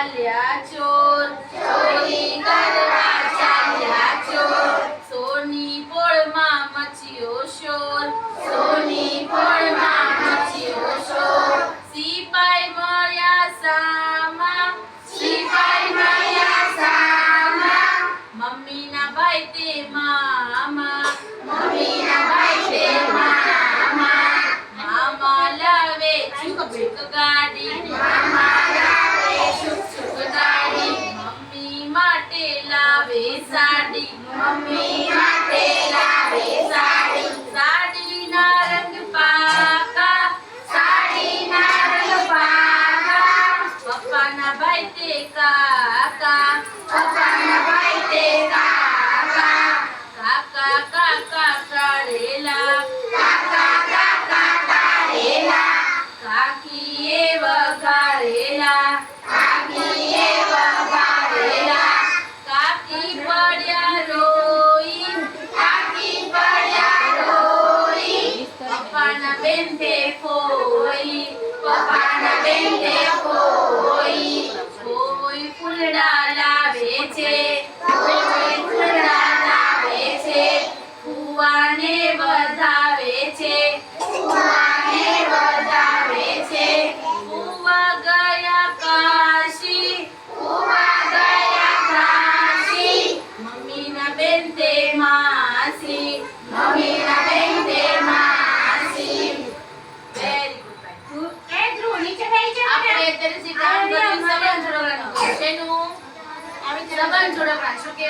ચાલ્યા ચોર, ચોરી કરવા ચાલ્યા ચોર, સોની પોળમાં મચ્યો શોર, સોની પોળમાં મચ્યો શોર, સિપાઈ મળ્યા સામા, સિપાઈ મળ્યા સામા. મમ્મીના ભાઈ તે મામા, મમ્મીના ભાઈ તે મામા. મામા લાવે છુક છુક ગાડી સાડી મમ્મી માટે લાવે સાડી સાડીના રંગ પાકા સાડીના રંગ પાકા પપ્પાના ભાઈ તે કાકા પપ્પાના ભાઈ તે કાકા કાકા આપણે અત્યારે જે કામ કર્યું સંબંધ જોડવાનું છે. નું સંબંધ જોડવાનું શું કહેવાય